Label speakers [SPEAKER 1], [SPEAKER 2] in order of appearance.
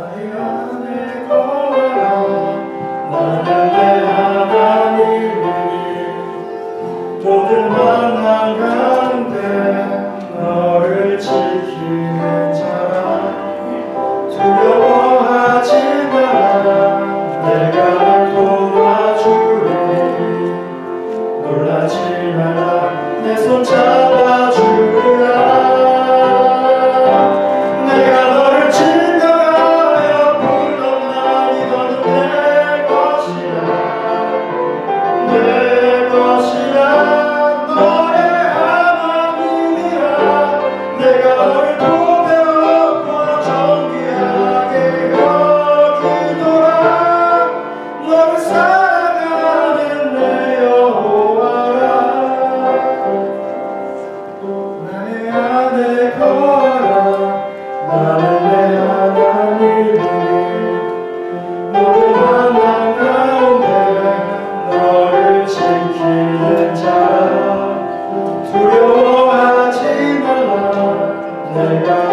[SPEAKER 1] Hallelujah. 두려워하지 말라. 내가